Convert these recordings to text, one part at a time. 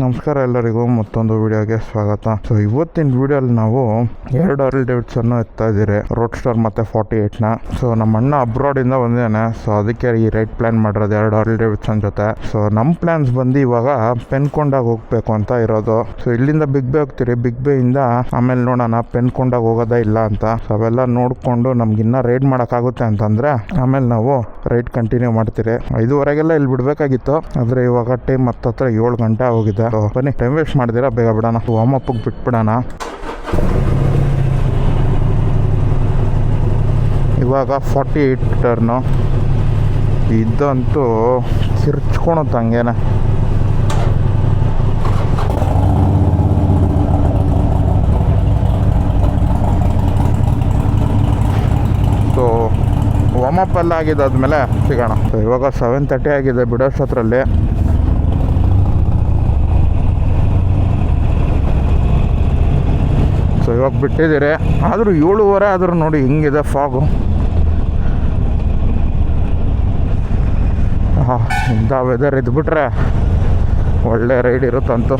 ನಮಸ್ಕಾರ ಎಲ್ಲರಿಗೂ, ಮತ್ತೊಂದು ವಿಡಿಯೋಗೆ ಸ್ವಾಗತ. ಸೊ ಇವತ್ತಿನ ವಿಡಿಯೋಲಿ ನಾವು ಎರಡು ಅರ್ಲ್ ಡೇವಿಡ್ಸ್ ಅನ್ನು ಎತ್ತಾ ಇದ್ದೀರಿ. ರೋಡ್ ಸ್ಟಾರ್ ಮತ್ತೆ ಫಾರ್ಟಿ ಏಟ್ನ ಸೊ ನಮ್ಮ ಅಣ್ಣ ಅಬ್ರಾಡ್ ಇಂದ ಬಂದಿದ್ದಾನೆ. ಸೊ ಅದಕ್ಕೆ ಈ ರೈಟ್ ಪ್ಲಾನ್ ಮಾಡಿರೋದು ಎರಡು ಅರ್ಲ್ ಡೇವಿಡ್ಸನ್ ಜೊತೆ. ಸೊ ನಮ್ಮ ಪ್ಲಾನ್ಸ್ ಬಂದು ಇವಾಗ ಪೆನ್ಕೊಂಡಾಗ ಹೋಗ್ಬೇಕು ಅಂತ ಇರೋದು. ಸೊ ಇಲ್ಲಿಂದ ಬಿಗ್ ಬೇ ಹೋಗ್ತೀರಿ. ಬಿಗ್ ಬೇ ಇಂದ ಆಮೇಲೆ ನೋಡೋಣ ಪೆನ್ಕೊಂಡಾಗ ಹೋಗೋದೇ ಇಲ್ಲ ಅಂತ. ಸೊ ಅವೆಲ್ಲ ನೋಡಿಕೊಂಡು ನಮ್ಗಿನ್ನ ರೈಡ್ ಮಾಡೋಕ್ಕಾಗುತ್ತೆ ಅಂತಂದ್ರೆ, ಆಮೇಲೆ ನಾವು ರೈಡ್ ಕಂಟಿನ್ಯೂ ಮಾಡ್ತೀರಿ. ಐದುವರೆಗೆಲ್ಲ ಇಲ್ಲಿ ಬಿಡಬೇಕಾಗಿತ್ತು. ಆದರೆ ಇವಾಗ ಟೈಮ್ ಹತ್ತತ್ರ ಏಳು ಗಂಟೆ ಹೋಗಿದೆ So, ಬನ್ನಿ ಟೈಮ್ ವೇಸ್ಟ್ ಮಾಡಿದಿರಾ ಬೇಗ ಬಿಡೋಣ. ವಾರ್ಮ್ ಅಪ್ಪಿಗೆ ಬಿಟ್ಬಿಡೋಣ. ಇವಾಗ ಫಾರ್ಟಿ ಏಯ್ಟ್ ಟರ್ನು ಇದಂತೂ ಕಿರ್ಚ್ಕೊಳುತ್ತೆ ಹಂಗೇನೆ. ಸೊ ವಾಮಪ್ ಎಲ್ಲ ಆಗಿದೆ ಆದಮೇಲೆ ಸಿಗೋಣ. ಇವಾಗ ಸೆವೆನ್ ತರ್ಟಿ ಆಗಿದೆ ಬಿಡೋಷ್ಟರಲ್ಲಿ. ಇವಾಗ ಬಿಟ್ಟಿದ್ದೀರಿ. ಆದರೂ ಏಳುವರೆ ಆದರೂ ನೋಡಿ ಹಿಂಗಿದೆ ಫಾಗು. ಇಂಥ ವೆದರ್ ಇದ್ಬಿಟ್ರೆ ಒಳ್ಳೆ ರೈಡ್ ಇರುತ್ತಂತೂ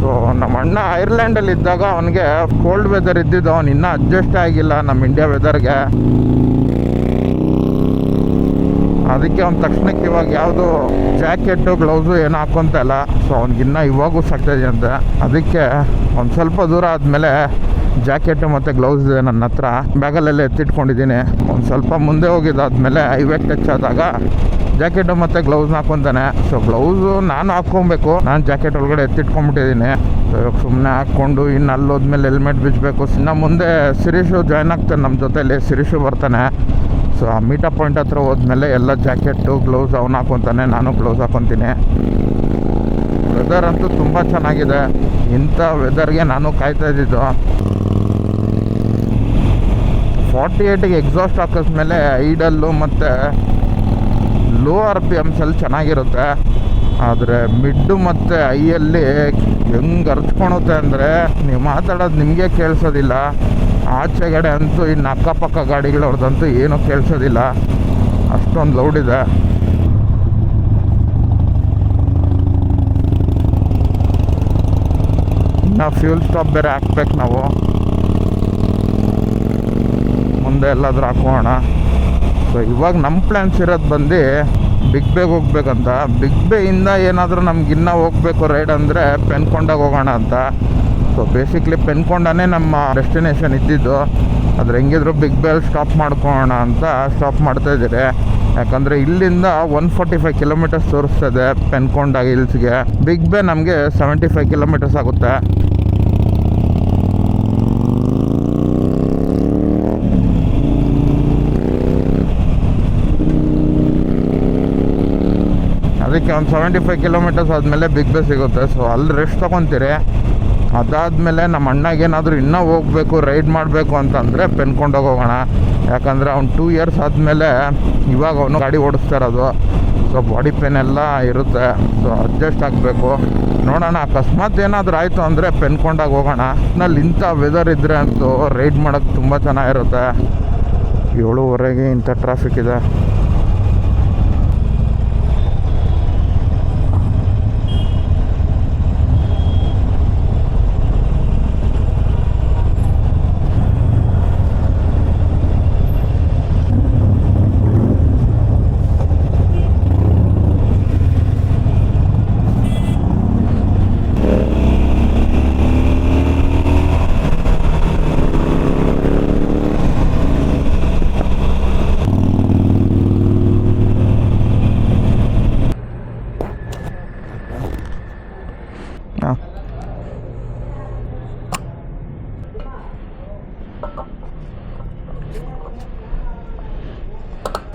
ಸೊ ನಮ್ಮ ಅಣ್ಣ ಐರ್ಲ್ಯಾಂಡಲ್ಲಿ ಇದ್ದಾಗ ಅವನಿಗೆ ಕೋಲ್ಡ್ ವೆದರ್ ಇದ್ದಿದ್ದು ಅವನು ಇನ್ನೂ ಅಡ್ಜಸ್ಟ್ ಆಗಿಲ್ಲ ನಮ್ಮ ಇಂಡಿಯಾ ವೆದರ್ಗೆ. ಅದಕ್ಕೆ ಅವ್ನ ತಕ್ಷಣಕ್ಕೆ ಇವಾಗ ಯಾವುದು ಜಾಕೆಟು ಗ್ಲೌಸು ಏನು ಹಾಕೊಂತ ಇಲ್ಲ. ಸೊ ಅವ್ನಿಗಿನ್ನ ಇವಾಗೂ ಸಾಕ್ತದೆ ಅಂತ ಅದಕ್ಕೆ ಒಂದು ಸ್ವಲ್ಪ ದೂರ ಆದಮೇಲೆ ಜಾಕೆಟು ಮತ್ತು ಗ್ಲೌಸ್ ಇದೆ ನನ್ನ ಹತ್ರ ಬ್ಯಾಗಲ್ಲೆಲ್ಲ ಎತ್ತಿಟ್ಕೊಂಡಿದ್ದೀನಿ. ಒಂದು ಸ್ವಲ್ಪ ಮುಂದೆ ಹೋಗಿದ್ದಾದ್ಮೇಲೆ ಹೈವೇ ಟಚ್ ಆದಾಗ ಜಾಕೆಟು ಮತ್ತು ಗ್ಲೌಸ್ ಹಾಕೊತಾನೆ. ಸೊ ಗ್ಲೌಸು ನಾನು ಹಾಕ್ಕೊಬೇಕು. ನಾನು ಜಾಕೆಟ್ ಒಳಗಡೆ ಎತ್ತಿಟ್ಕೊಂಡ್ಬಿಟ್ಟಿದ್ದೀನಿ. ಸೊ ಇವಾಗ ಸುಮ್ಮನೆ ಹಾಕ್ಕೊಂಡು ಇನ್ನು ಅಲ್ಲಿ ಹೋದ್ಮೇಲೆ ಹೆಲ್ಮೆಟ್ ಬಿಚ್ಚಬೇಕು ಇನ್ನು ಮುಂದೆ ಸಿರೀಶು ಜಾಯ್ನ್ ಆಗ್ತಾನೆ ನಮ್ಮ ಜೊತೆಯಲ್ಲಿ ಸಿರೀಶು ಬರ್ತಾನೆ. ಸೊ ಆ ಮೀಟಪ್ ಪಾಯಿಂಟ್ ಹತ್ರ ಹೋದ್ಮೇಲೆ ಎಲ್ಲ ಜಾಕೆಟು ಗ್ಲೌಸ್ ಅವ್ನು ಹಾಕ್ಕೊತಾನೆ ನಾನು ಗ್ಲೌಸ್ ಹಾಕೊತೀನಿ. ವೆದರ್ ಅಂತೂ ತುಂಬ ಚೆನ್ನಾಗಿದೆ. ಇಂಥ ವೆದರ್ಗೆ ನಾನು ಕಾಯ್ತಾ ಇದ್ದಿದ್ದು. ಫಾರ್ಟಿ ಏಯ್ಟಿಗೆ ಎಕ್ಸಾಸ್ಟ್ ಹಾಕಿದ್ಮೇಲೆ ಐಡಲ್ಲು ಮತ್ತು ಲೋ ಆರ್ ಪಿ ಎಮ್ಸಲ್ಲಿ ಚೆನ್ನಾಗಿರುತ್ತೆ. ಆದರೆ ಮಿಡ್ಡು ಮತ್ತು ಐಯಲ್ಲಿ ಹೆಂಗೆ ಅರ್ಚ್ಕೊಳುತ್ತೆ ಅಂದರೆ ನೀವು ಮಾತಾಡೋದು ನಿಮಗೆ ಕೇಳಿಸೋದಿಲ್ಲ. ಆಚೆಗಡೆ ಅಂತೂ ಇನ್ನು ಅಕ್ಕಪಕ್ಕ ಗಾಡಿಗಳವ್ರದ್ದಂತೂ ಏನೂ ಕೇಳಿಸೋದಿಲ್ಲ. ಅಷ್ಟೊಂದು ಲೌಡ್ ಇದೆ. ಇನ್ನು ಫ್ಯೂಲ್ ಸ್ಟಾಪ್ ಬೇರೆ ಹಾಕ್ಬೇಕು ನಾವು. ಮುಂದೆ ಎಲ್ಲಾದರೂ ಹಾಕೋಣ ಸೊ ಇವಾಗ ನಮ್ಮ ಪ್ಲ್ಯಾನ್ಸ್ ಇರೋದು ಬಂದು ಬಿಗ್ ಬೇಗೆ ಹೋಗ್ಬೇಕಂತ. ಬಿಗ್ ಬೇಯಿಂದ ಏನಾದರೂ ನಮ್ಗೆ ಇನ್ನೂ ಹೋಗ್ಬೇಕು ರೈಡ್ ಅಂದರೆ ಪೆನ್ಕೊಂಡಾಗ ಹೋಗೋಣ ಅಂತ. ಸೊ ಬೇಸಿಕ್ಲಿ ಪೆನ್ಕೊಂಡನೇ ನಮ್ಮ ಡೆಸ್ಟಿನೇಷನ್ ಇದ್ದಿದ್ದು. ಆದರೆ ಹೆಂಗಿದ್ರು ಬಿಗ್ ಬೇಲ್ ಸ್ಟಾಪ್ ಮಾಡ್ಕೋಣ ಅಂತ ಸ್ಟಾಪ್ ಮಾಡ್ತಾ ಇದ್ದೀರಿ. ಯಾಕಂದರೆ ಇಲ್ಲಿಂದ ಒನ್ ಫಾರ್ಟಿ ಫೈವ್ ಕಿಲೋಮೀಟರ್ಸ್ ತೋರಿಸ್ತದೆ ಪೆನ್ಕೊಂಡ ಹಿಲ್ಸ್ಗೆ. ಬಿಗ್ ಬೇ ನಮಗೆ ಸೆವೆಂಟಿ ಫೈವ್ ಕಿಲೋಮೀಟರ್ಸ್ ಆಗುತ್ತೆ. ಅದಕ್ಕೆ ಒಂದು ಸೆವೆಂಟಿ ಫೈವ್ ಕಿಲೋಮೀಟರ್ಸ್ ಆದಮೇಲೆ ಬಿಗ್ ಬೇ ಸಿಗುತ್ತೆ. ಸೊ ಅಲ್ಲಿ ರೆಸ್ಟ್ ತೊಗೊತೀರಿ. ಅದಾದಮೇಲೆ ನಮ್ಮ ಅಣ್ಣಗೇನಾದರೂ ಇನ್ನೂ ಹೋಗಬೇಕು ರೈಡ್ ಮಾಡಬೇಕು ಅಂತಂದರೆ ಪೆನ್ಕೊಂಡೋಗಿ ಹೋಗೋಣ. ಯಾಕಂದರೆ ಅವ್ನು ಟೂ ಇಯರ್ಸ್ ಆದಮೇಲೆ ಇವಾಗ ಅವನು ಗಾಡಿ ಓಡಿಸ್ತಾ ಇರೋದು. ಸೊ ಬಾಡಿ ಪೇನ್ ಎಲ್ಲ ಇರುತ್ತೆ. ಸೊ ಅಡ್ಜಸ್ಟ್ ಆಗಬೇಕು. ನೋಡೋಣ, ಅಕಸ್ಮಾತ್ ಏನಾದರೂ ಆಯಿತು ಅಂದರೆ ಪೆನ್ಕೊಂಡಾಗ ಹೋಗೋಣ. ನಲ್ಲಿ ಇಂಥ ವೆದರ್ ಇದ್ದರೆ ಅಂತೂ ರೈಡ್ ಮಾಡೋಕ್ಕೆ ತುಂಬ ಚೆನ್ನಾಗಿರುತ್ತೆ. ಏಳುವರೆಗೆ ಇಂಥ ಟ್ರಾಫಿಕ್ ಇದೆ.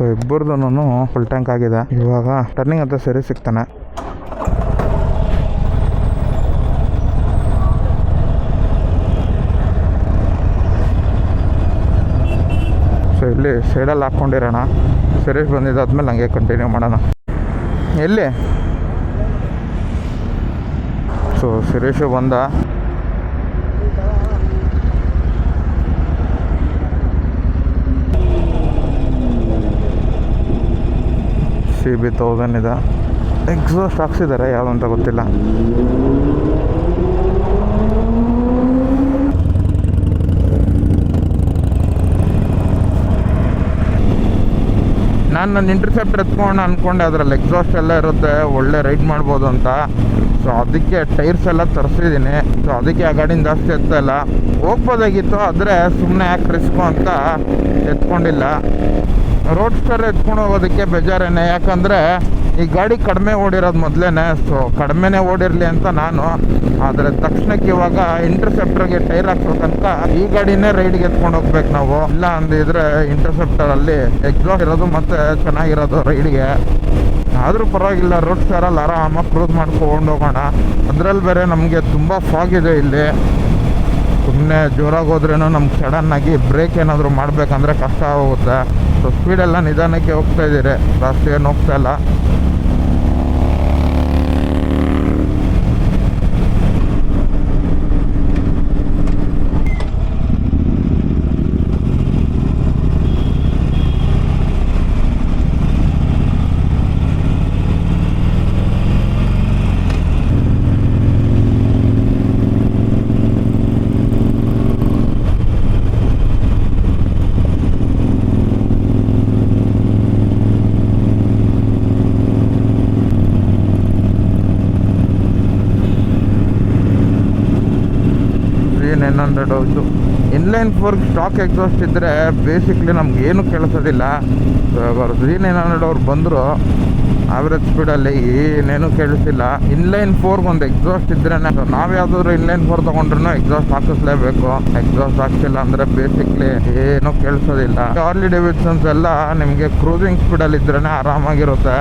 ಸೊ ಇಬ್ಬರದೂ ಫುಲ್ ಟ್ಯಾಂಕ್ ಆಗಿದೆ. ಇವಾಗ ಟರ್ನಿಂಗ್ ಅಂತ ಸರಿ ಸಿಗ್ತಾನೆ. ಸೊ ಇಲ್ಲಿ ಸೈಡಲ್ಲಿ ಹಾಕ್ಕೊಂಡಿರೋಣ ಸುರೇಶ್ ಬಂದಿದ್ದಾದ್ಮೇಲೆ ಹಂಗೆ ಕಂಟಿನ್ಯೂ ಮಾಡೋಣ. ಎಲ್ಲಿ? ಸೊ ಸುರೇಶು ಬಂದ. ಸಿ ಬಿ ತೌಸಂಡ್ ಇದೆ. ಎಕ್ಸಾಸ್ಟ್ ಹಾಕ್ಸಿದ್ದಾರೆ ಯಾವುದು ಅಂತ ಗೊತ್ತಿಲ್ಲ. ನಾನು ನನ್ನ ಇಂಟರ್ಸೆಪ್ಟರ್ ಎತ್ಕೊಂಡು ಅಂದ್ಕೊಂಡೆ ಅದರಲ್ಲಿ ಎಕ್ಸಾಸ್ಟ್ ಎಲ್ಲ ಇರುತ್ತೆ, ಒಳ್ಳೆ ರೈಡ್ ಮಾಡ್ಬೋದು ಅಂತ. ಸೊ ಅದಕ್ಕೆ ಟೈರ್ಸ್ ಎಲ್ಲ ತರಿಸಿದ್ದೀನಿ ಸೊ ಅದಕ್ಕೆ ಆ ಗಾಡಿನ ಜಾಸ್ತಿ ಎತ್ತಲ್ಲ ಹೋಗ್ಬೋದಾಗಿತ್ತು, ಆದರೆ ಸುಮ್ಮನೆ ಯಾಕೆ ರಿಸ್ಕು ಅಂತ ಎತ್ಕೊಂಡಿಲ್ಲ. ರೋಡ್ ಸ್ಟಾರ್ ಎತ್ಕೊಂಡು ಹೋಗೋದಕ್ಕೆ ಬೇಜಾರೇನೆ. ಯಾಕಂದರೆ ಈ ಗಾಡಿ ಕಡಿಮೆ ಓಡಿರೋದು ಮೊದಲೇ ಸೊ ಕಡಿಮೆನೇ ಓಡಿರಲಿ ಅಂತ ನಾನು. ಆದರೆ ತಕ್ಷಣಕ್ಕೆ ಇವಾಗ ಇಂಟರ್ಸೆಪ್ಟರ್ಗೆ ಟೈರ್ ಹಾಕ್ಸೋ ತನಕ ಈ ಗಾಡಿನೇ ರೈಡ್ಗೆ ಎತ್ಕೊಂಡು ಹೋಗ್ಬೇಕು ನಾವು. ಇಲ್ಲ ಅಂದಿದ್ರೆ ಇಂಟರ್ಸೆಪ್ಟರಲ್ಲಿ ಎಕ್ಸಾಸ್ಟ್ ಇರೋದು ಮತ್ತೆ ಚೆನ್ನಾಗಿರೋದು ರೈಡ್ಗೆ. ಆದರೂ ಪರವಾಗಿಲ್ಲ, ರೋಡ್ ಸ್ಟಾರಲ್ಲಿ ಆರಾಮಾಗಿ ಕ್ರೂಸ್ ಮಾಡ್ಕೊಂಡು ಹೋಗೋಣ. ಅದರಲ್ಲಿ ಬೇರೆ ನಮಗೆ ತುಂಬ ಫಾಗ್ ಇದೆ ಇಲ್ಲಿ. ಸುಮ್ಮನೆ ಜೋರಾಗಿ ಹೋದ್ರೇನು ನಮ್ಗೆ ಸಡನ್ನಾಗಿ ಬ್ರೇಕ್ ಏನಾದರೂ ಮಾಡಬೇಕಂದ್ರೆ ಕಷ್ಟ ಆಗುತ್ತೆ. ಸೊ ಸ್ಪೀಡೆಲ್ಲ ನಿಧಾನಕ್ಕೆ ಹೋಗ್ತಾ ಇದ್ದೀರಿ. ಜಾಸ್ತಿ ಏನು ಹೋಗ್ತಾ ಇಲ್ಲ ತ್ರೀ ನೈನ್ ಹಂಡ್ರೆಡ್ ಹೌಸು ಇನ್ಲೈನ್ ಫೋರ್ಗೆ ಸ್ಟಾಕ್ ಎಕ್ಸಾಸ್ಟ್ ಇದ್ದರೆ ಬೇಸಿಕ್ಲಿ ನಮ್ಗೆ ಏನು ಕೇಳಿಸೋದಿಲ್ಲ. ತ್ರೀ ನೈನ್ ಹಂಡ್ರೆಡ್ ಅವ್ರು ಬಂದರು ಆವ್ರೇಜ್ ಸ್ಪೀಡಲ್ಲಿ ಏನೇನು ಕೇಳಿಸಿಲ್ಲ. ಇನ್ಲೈನ್ ಫೋರ್ಗೆ ಒಂದು ಎಕ್ಸಾಸ್ಟ್ ಇದ್ರೇ ನಾವು ಯಾವುದಾದ್ರು ಇನ್ಲೈನ್ ಫೋರ್ ತೊಗೊಂಡ್ರು ಎಕ್ಸಾಸ್ಟ್ ಹಾಕಿಸ್ಲೇಬೇಕು. ಎಕ್ಸಾಸ್ಟ್ ಹಾಕ್ಸಿಲ್ಲ ಅಂದರೆ ಬೇಸಿಕ್ಲಿ ಏನೂ ಕೇಳಿಸೋದಿಲ್ಲ. ಹಾರ್ಲಿ ಡೆವಿಡ್ಸನ್ಸ್ ಎಲ್ಲ ನಿಮಗೆ ಕ್ರೂಸಿಂಗ್ ಸ್ಪೀಡಲ್ಲಿ ಇದ್ರೇ ಆರಾಮಾಗಿರುತ್ತೆ.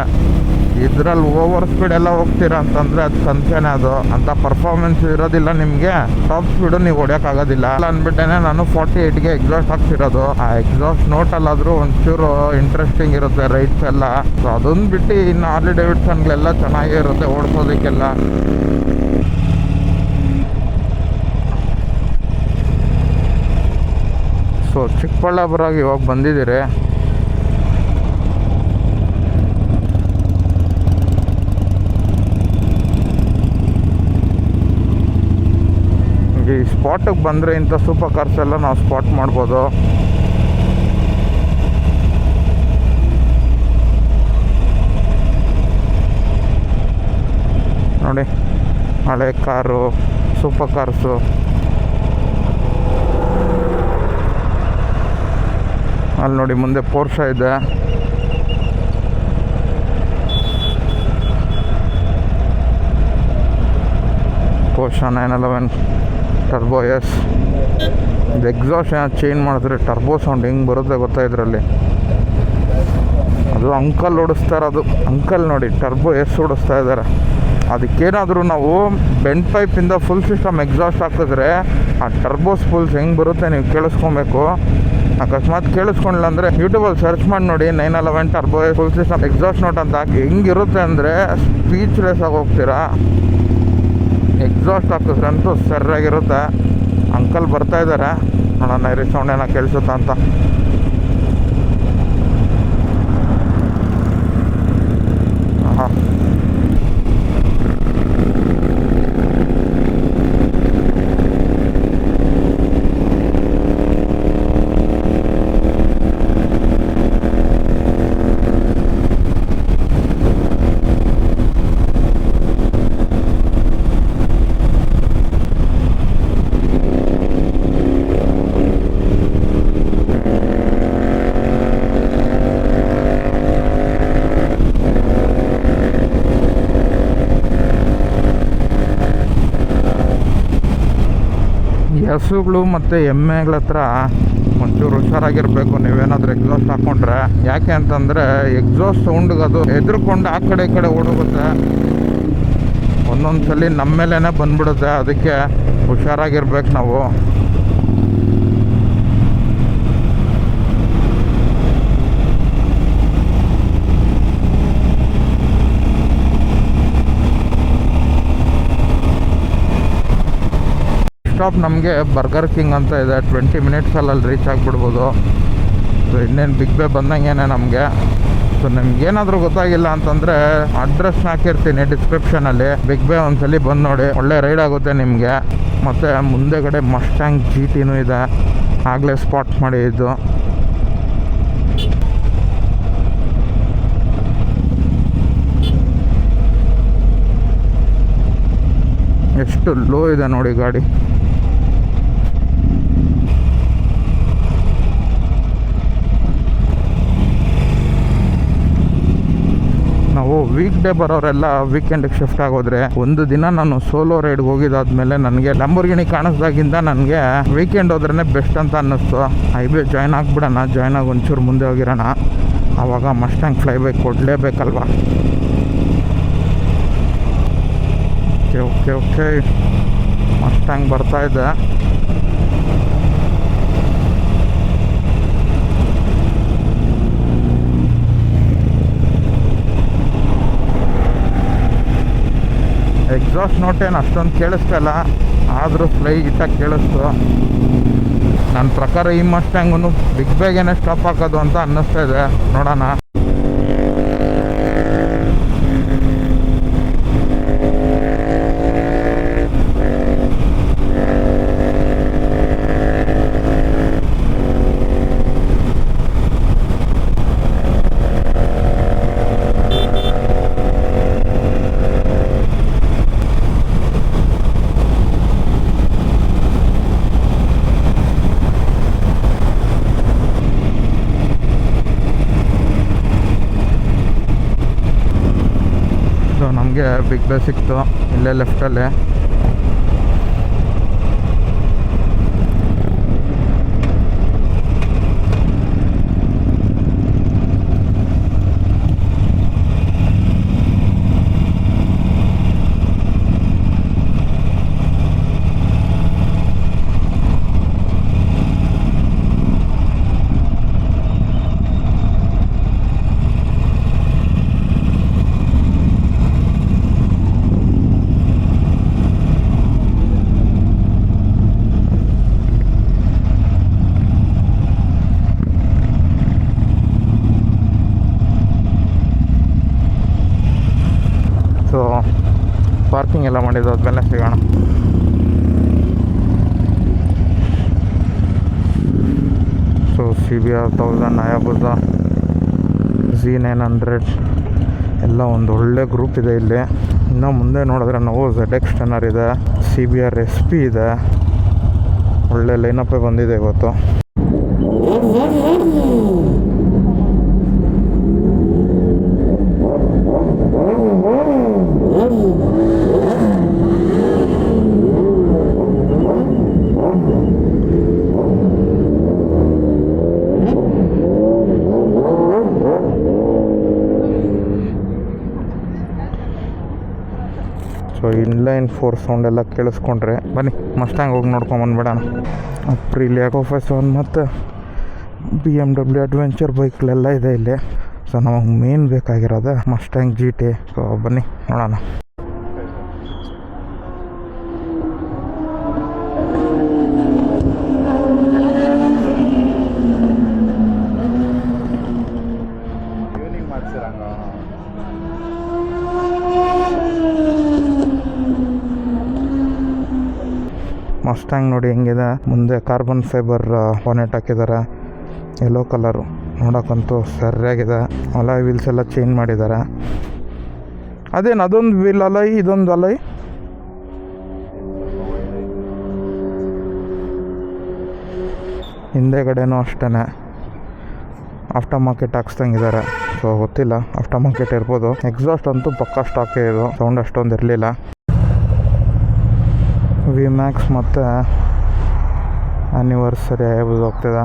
ಇದ್ರಲ್ಲಿ ಓವರ್ ಸ್ಪೀಡ್ ಎಲ್ಲ ಹೋಗ್ತೀರಾ ಅಂತಂದ್ರೆ ಅದು ಸಂಶಯನೇ ಅದು. ಅಂತ ಪರ್ಫಾರ್ಮೆನ್ಸ್ ಇರೋದಿಲ್ಲ ನಿಮಗೆ. ಟಾಪ್ ಸ್ಪೀಡು ನೀವು ಹೊಡ್ಯೋಕ್ಕಾಗೋದಿಲ್ಲ. ಅಲ್ಲ ಅಂದ್ಬಿಟ್ಟೇನೆ ನಾನು ಫಾರ್ಟಿ ಗೆ ಎಕ್ಸಾಸ್ಟ್ ಹಾಕ್ತಿರೋದು. ಆ ಎಕ್ಸಾಸ್ಟ್ ನೋಟಲ್ಲಾದರೂ ಒಂಚೂರು ಇಂಟ್ರೆಸ್ಟಿಂಗ್ ಇರುತ್ತೆ ರೈಟ್ಸ್ ಎಲ್ಲ. ಸೊ ಅದೊಂದು ಬಿಟ್ಟು ಇನ್ನು ಆರ್ಲಿ ಡೇವಿಡ್ಸನ್ಗಳೆಲ್ಲ ಚೆನ್ನಾಗೇ ಇರುತ್ತೆ ಓಡಿಸೋದಕ್ಕೆಲ್ಲ. ಸೊ ಚಿಕ್ಕಬಳ್ಳಾಪುರಾಗಿ ಇವಾಗ ಬಂದಿದ್ದೀರಿ. ಈ ಸ್ಪಾಟಿಗೆ ಬಂದರೆ ಇಂಥ ಸೂಪರ್ ಕಾರ್ಸ್ ಎಲ್ಲ ನಾವು ಸ್ಪಾಟ್ ಮಾಡ್ಬೋದು. ನೋಡಿ, ಹಳೆ ಕಾರು ಸೂಪರ್ ಕಾರ್ಸು ಅಲ್ಲಿ ನೋಡಿ ಮುಂದೆ ಪೋರ್ಷ ಇದೆ. Porsche nine eleven turbo S ಇದು ಎಕ್ಸಾಸ್ಟ್ ಏನಾದ್ರು ಚೇಂಜ್ ಮಾಡಿದ್ರೆ ಟರ್ಬೋ ಸೌಂಡ್ ಹೆಂಗೆ ಬರುತ್ತೆ ಗೊತ್ತಾ ಇದರಲ್ಲಿ? ಅದು ಅಂಕಲ್ ಓಡಿಸ್ತಾ ಅದು ಅಂಕಲ್ ನೋಡಿ ಟರ್ಬೋ ಎಸ್ ಓಡಿಸ್ತಾ ಇದ್ದಾರೆ. ಅದಕ್ಕೇನಾದರೂ ನಾವು ಬೆಂಡ್ ಪೈಪಿಂದ ಫುಲ್ ಸಿಸ್ಟಮ್ ಎಕ್ಸಾಸ್ಟ್ ಹಾಕಿದ್ರೆ ಆ ಟರ್ಬೋಸ್ ಸ್ಪೂಲ್ಸ್ ಹೆಂಗೆ ಬರುತ್ತೆ ನೀವು ಕೇಳಿಸ್ಕೊಬೇಕು. ಅಕಸ್ಮಾತ್ ಕೇಳಿಸ್ಕೊಂಡಿಲ್ಲ ಅಂದರೆ ಯೂಟ್ಯೂಬಲ್ಲಿ ಸರ್ಚ್ ಮಾಡಿ ನೋಡಿ nine eleven turbo full system exhaust note ಅಂತ ಹಾಕಿ ಹೆಂಗಿರುತ್ತೆ ಅಂದರೆ ಸ್ಪೀಚ್ಲೆಸ್ ಆಗಿ ಹೋಗ್ತೀರಾ? ಎಕ್ಸಾಸ್ಟ್ ಅಂತೂ ಸರ್ರಾಗಿರುತ್ತೆ. ಅಂಕಲ್ ಬರ್ತಾ ಇದ್ದಾರೆ ನೋಡೋಣ ಇರಿ ಸೌಂಡ್ ಏನೋ ಕೇಳಿಸುತ್ತಾ ಅಂತ ಆಹಾ. ಈ ಹಸುಗಳು ಮತ್ತು ಎಮ್ಮೆಗಳ ಹತ್ರ ಒಂಚೂರು ಹುಷಾರಾಗಿರಬೇಕು. ನೀವೇನಾದರೂ ಎಕ್ಸಾಸ್ಟ್ ಹಾಕ್ಕೊಂಡ್ರೆ ಯಾಕೆ ಅಂತಂದರೆ ಎಕ್ಸಾಸ್ಟ್ ಸೌಂಡ್ಗೆ ಅದು ಹೆದರ್ಕೊಂಡು ಆ ಕಡೆ ಈ ಕಡೆ ಓಡೋಗುತ್ತೆ. ಒಂದೊಂದು ಸಲ ನಮ್ಮ ಮೇಲೇ ಬಂದ್ಬಿಡುತ್ತೆ. ಅದಕ್ಕೆ ಹುಷಾರಾಗಿರ್ಬೇಕು ನಾವು. ಸ್ಟಾಪ್ ನಮಗೆ ಬರ್ಗರ್ ಕಿಂಗ್ ಅಂತ ಇದೆ. ಟ್ವೆಂಟಿ ಮಿನಿಟ್ಸಲ್ಲಿ ರೀಚ್ ಆಗಿಬಿಡ್ಬೋದು. ಸೊ ಇನ್ನೇನು ಬಿಗ್ ಬೇ ಬಂದಂಗೇನೆ ನಮಗೆ. ಸೊ ನಿಮ್ಗೇನಾದರೂ ಗೊತ್ತಾಗಿಲ್ಲ ಅಂತಂದರೆ ಅಡ್ರೆಸ್ ಹಾಕಿರ್ತೀನಿ ಡಿಸ್ಕ್ರಿಪ್ಷನಲ್ಲಿ ಬಿಗ್ ಬೇ ಒಂದ್ಸಲಿ ಬಂದು ನೋಡಿ. ಒಳ್ಳೆ ರೈಡ್ ಆಗುತ್ತೆ ನಿಮಗೆ. ಮತ್ತು ಮುಂದೆಗಡೆ ಮಸ್ಟ್ಯಾಂಗ್ ಜಿ ಟಿನೂ ಇದೆ. ಆಗಲೇ ಸ್ಪಾಟ್ ಮಾಡಿದ್ದು ಎಷ್ಟು ಲೋ ಇದೆ ನೋಡಿ ಗಾಡಿ ನಾವು ವೀಕ್ ಡೇ ಬರೋರೆಲ್ಲ ವೀಕೆಂಡ್ ಶಿಫ್ಟ್ ಆಗೋದ್ರೆ, ಒಂದು ದಿನ ನಾನು ಸೋಲೋ ರೈಡ್ಗೆ ಹೋಗಿದಾದ್ಮೇಲೆ ನನಗೆ ಲಂಬರ್ಗಿಣಿ ಕಾಣಿಸ್ದಾಗಿಂದ ನನಗೆ ವೀಕೆಂಡ್ ಹೋದ್ರೇ ಬೆಸ್ಟ್ ಅಂತ ಅನ್ನಿಸ್ತು. ಹೈವೇ ಜಾಯ್ನ್ ಆಗಿಬಿಡೋಣ ಜಾಯ್ನ್ ಆಗಿ ಒಂಚೂರು ಮುಂದೆ ಹೋಗಿರೋಣ. ಆವಾಗ ಮಸ್ಟ್ಯಾಂಗ್ ಫ್ಲೈ ಬೈಕ್ ಕೊಡಲೇಬೇಕಲ್ವಾ ಓಕೆ ಓಕೆ ಓಕೆ ಬರ್ತಾ ಎಕ್ಸಾಸ್ಟ್ ನೋಟ್ ಏನು ಅಷ್ಟೊಂದು ಕೇಳಿಸ್ತಲ್ಲ ಆದರೂ ಫ್ಲೈ ಸ್ಲೈಟಾಗಿ ಕೇಳಿಸ್ತು. ನನ್ನ ಪ್ರಕಾರ ಈ ಮಸ್ಟ್ಯಾಂಗೂ ಬಿಗ್ ಬ್ಯಾಗೇನೆ ಸ್ಟಾಪ್ ಹಾಕೋದು ಅಂತ ಅನ್ನಿಸ್ತಾ ಇದೆ. ನೋಡೋಣ ಸೊ ನಮಗೆ ಬಿಗ್ ಬೇ ಸಿಕ್ತು ಇಲ್ಲೇ ಲೆಫ್ಟಲ್ಲೇ ಸೊ ಪಾರ್ಕಿಂಗ್ ಎಲ್ಲ ಮಾಡಿದ್ದು, ಅದ್ಮೇಲೆ ಸಿಗೋಣ. So C B R thousand ನಯಾಬುಜ Z nine hundred ಎಲ್ಲ ಒಂದು ಒಳ್ಳೆ ಗ್ರೂಪ್ ಇದೆ ಇಲ್ಲಿ. ಇನ್ನು ಮುಂದೆ ನೋಡಿದ್ರೆ ನಾವು ಝೆಡ್ ಎಕ್ಸ್ ಇದೆ C B R S P ಇದೆ. ಒಳ್ಳೆ ಲೈನಪ್ಪೇ ಬಂದಿದೆ ಇವತ್ತು. ಸೊ ಇನ್ಲೈನ್ ಫೋರ್ ಸೌಂಡ್ ಎಲ್ಲ ಕೇಳಿಸ್ಕೊಂಡ್ರೆ. ಬನ್ನಿ ಮಸ್ಟ್ಯಾಂಗ್ ಹೋಗಿ ನೋಡ್ಕೊಂಬಂದ್ಬಿಡೋಣ ಅಪ್ರಿಲಿ ಎಕೋಫೈ ಸೆವೆನ್ ಮತ್ತು ಬಿ ಎಂ ಡಬ್ಲ್ಯೂ ಅಡ್ವೆಂಚರ್ ಬೈಕ್ಗಳೆಲ್ಲ ಇದೆ ಇಲ್ಲಿ. ಸೊ ನಮಗೆ ಮೇನ್ ಬೇಕಾಗಿರೋದು ಮಸ್ಟ್ಯಾಂಗ್ ಜಿ ಟಿ ಸೊ ಬನ್ನಿ, ನೋಡೋಣ. ಮಸ್ಟ್ಯಾಂಗ್ ನೋಡಿ ಹೆಂಗಿದೆ. ಮುಂದೆ ಕಾರ್ಬನ್ ಫೈಬರ್ ಬಾನೆಟ್ ಹಾಕಿದ್ದಾರೆ ಯೆಲ್ಲೋ ಕಲರು ನೋಡೋಕ್ಕಂತೂ ಸರಿಯಾಗಿದೆ. ಅಲೈ ವೀಲ್ಸ್ ಎಲ್ಲ ಚೇಂಜ್ ಮಾಡಿದ್ದಾರೆ ಅದೇನು, ಅದೊಂದು ವೀಲ್ ಅಲೈ, ಇದೊಂದು ಅಲೈ? ಹಿಂದೆಗಡೆನೂ ಅಷ್ಟೇ ಆಫ್ಟರ್ ಮಾರ್ಕೆಟ್ ಹಾಕ್ಸ್ದಂಗಿದ್ದಾರೆ ಸೊ ಗೊತ್ತಿಲ್ಲ. ಆಫ್ಟರ್ ಮಾರ್ಕೆಟ್ ಇರ್ಬೋದು. ಎಕ್ಸಾಸ್ಟ್ ಅಂತೂ ಪಕ್ಕಾ ಸ್ಟಾಕೇ ಇದು. ಸೌಂಡ್ ಅಷ್ಟೊಂದು ಇರಲಿಲ್ಲ. ವಿ ಮ್ಯಾಕ್ಸ್ ಮತ್ತು ಆ್ಯನಿವರ್ಸರಿ ಹೋಗ್ತಿದೆ